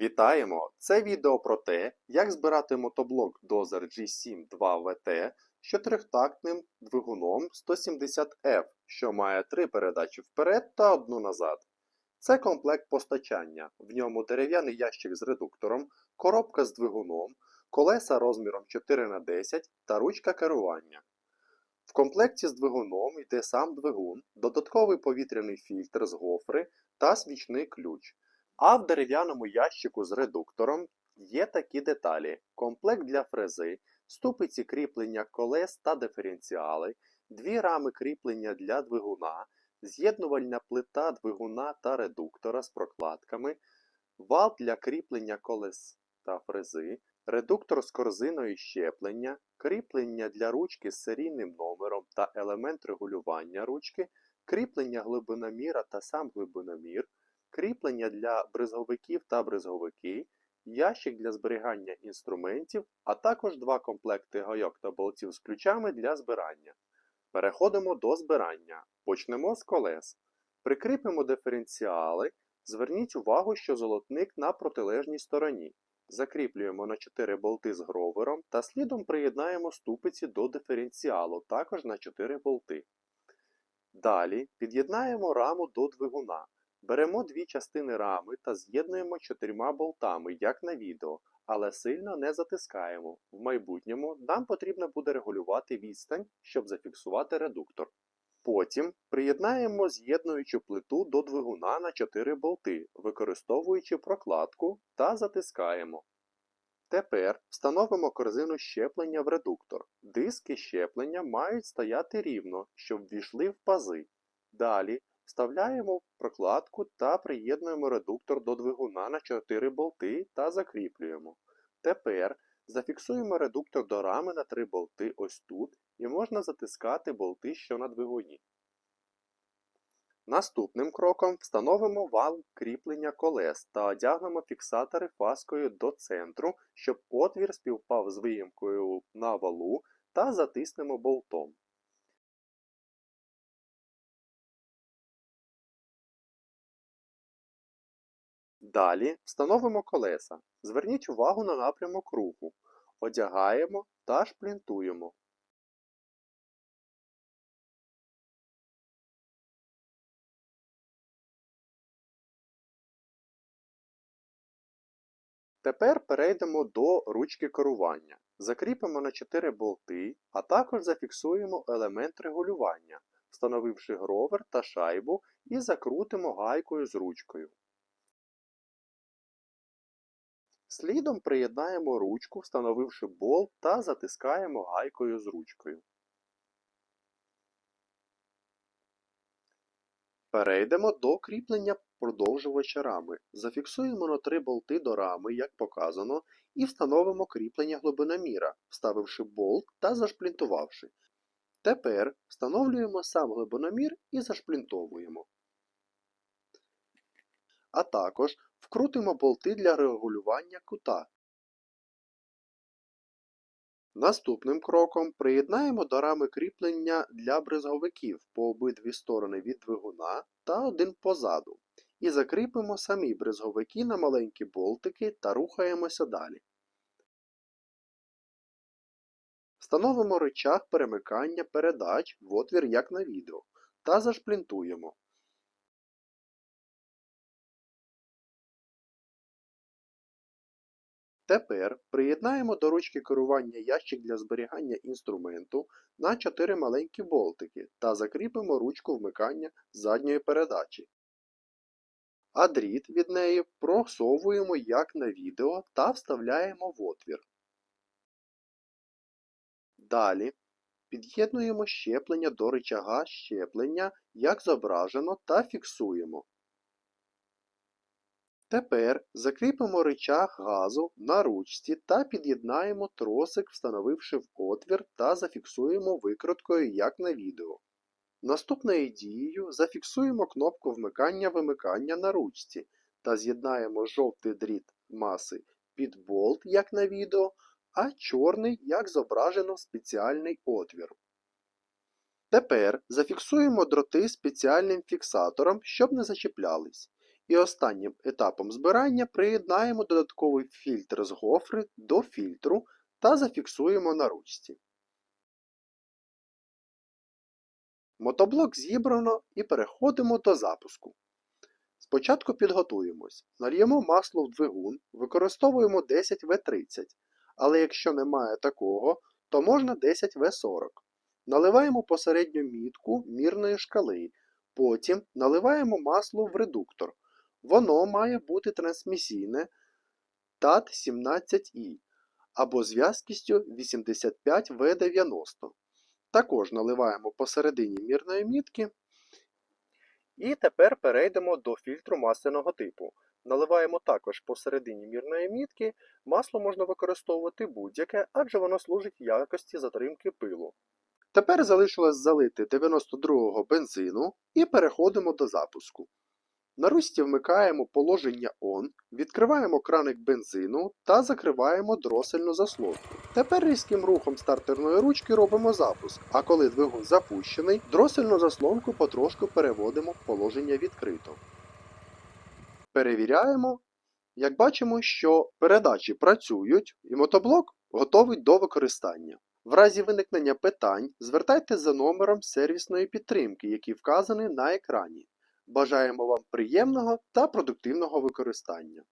Вітаємо! Це відео про те, як збирати мотоблок Dozer G7 2VT з чотирьохтактним двигуном 170F, що має три передачі вперед та одну назад. Це комплект постачання. В ньому дерев'яний ящик з редуктором, коробка з двигуном, колеса розміром 4х10 та ручка керування. В комплекті з двигуном йде сам двигун, додатковий повітряний фільтр з гофри та свічний ключ. А в дерев'яному ящику з редуктором є такі деталі: комплект для фрези, ступиці кріплення колес та диференціали, дві рами кріплення для двигуна, з'єднувальна плита двигуна та редуктора з прокладками, вал для кріплення колес та фрези, редуктор з корзиною щеплення, кріплення для ручки з серійним номером та елемент регулювання ручки, кріплення глибиноміра та сам глибиномір, кріплення для бризговиків та бризговики, ящик для зберігання інструментів, а також два комплекти гайок та болтів з ключами для збирання. Переходимо до збирання. Почнемо з колес. Прикріпимо диференціали. Зверніть увагу, що золотник на протилежній стороні. Закріплюємо на 4 болти з гровером та слідом приєднаємо ступиці до диференціалу, також на 4 болти. Далі під'єднаємо раму до двигуна. Беремо дві частини рами та з'єднуємо чотирма болтами, як на відео, але сильно не затискаємо. В майбутньому нам потрібно буде регулювати відстань, щоб зафіксувати редуктор. Потім приєднаємо з'єднуючу плиту до двигуна на 4 болти, використовуючи прокладку та затискаємо. Тепер встановимо корзину щеплення в редуктор. Диски щеплення мають стояти рівно, щоб ввійшли в пази. Далі вставляємо прокладку та приєднуємо редуктор до двигуна на 4 болти та закріплюємо. Тепер зафіксуємо редуктор до рами на 3 болти ось тут і можна затискати болти, що на двигуні. Наступним кроком встановимо вал кріплення колес та одягнемо фіксатори фаскою до центру, щоб отвір співпав з виїмкою на валу та затиснемо болтом. Далі встановимо колеса. Зверніть увагу на напрямок руху. Одягаємо та шплінтуємо. Тепер перейдемо до ручки керування. Закріпимо на 4 болти, а також зафіксуємо елемент регулювання, встановивши гровер та шайбу і закрутимо гайкою з ручкою. Слідом приєднаємо ручку, встановивши болт та затискаємо гайкою з ручкою. Перейдемо до кріплення продовжувача рами. Зафіксуємо на 3 болти до рами, як показано, і встановимо кріплення глибиноміра, вставивши болт та зашплінтувавши. Тепер встановлюємо сам глибиномір і зашплінтовуємо. А також вкрутимо болти для регулювання кута. Наступним кроком приєднаємо до рами кріплення для бризговиків по обидві сторони від двигуна та один позаду. І закріпимо самі бризговики на маленькі болтики та рухаємося далі. Встановимо рычаг перемикання передач в отвір як на відео та зашплінтуємо. Тепер приєднаємо до ручки керування ящик для зберігання інструменту на 4 маленькі болтики та закріпимо ручку вмикання задньої передачі. А дріт від неї просовуємо як на відео та вставляємо в отвір. Далі під'єднуємо щеплення до рычага щеплення, як зображено, та фіксуємо. Тепер закріпимо рычаг газу на ручці та під'єднаємо тросик, встановивши в отвір та зафіксуємо викруткою як на відео. Наступною дією зафіксуємо кнопку вмикання-вимикання на ручці та з'єднаємо жовтий дріт маси під болт, як на відео, а чорний, як зображено в спеціальний отвір. Тепер зафіксуємо дроти спеціальним фіксатором, щоб не зачіплялись І останнім етапом збирання приєднаємо додатковий фільтр з гофри до фільтру та зафіксуємо на ручці. Мотоблок зібрано і переходимо до запуску. Спочатку підготуємось. Нальємо масло в двигун, використовуємо 10В30, але якщо немає такого, то можна 10В40. Наливаємо посередню мітку мірної шкали, потім наливаємо масло в редуктор. Воно має бути трансмісійне TAT17i або з в'язкістю 85В90. Також наливаємо посередині мірної мітки. І тепер перейдемо до фільтру масляного типу. Наливаємо також посередині мірної мітки. Масло можна використовувати будь-яке, адже воно служить якості затримки пилу. Тепер залишилось залити 92-го бензину і переходимо до запуску. На русті вмикаємо положення ON, відкриваємо краник бензину та закриваємо дросельну заслонку. Тепер різким рухом стартерної ручки робимо запуск, а коли двигун запущений, дросельну заслонку потрошку переводимо в положення відкрито. Перевіряємо. Як бачимо, що передачі працюють і мотоблок готовий до використання. В разі виникнення питань звертайтеся за номером сервісної підтримки, який вказаний на екрані. Бажаємо вам приємного та продуктивного використання.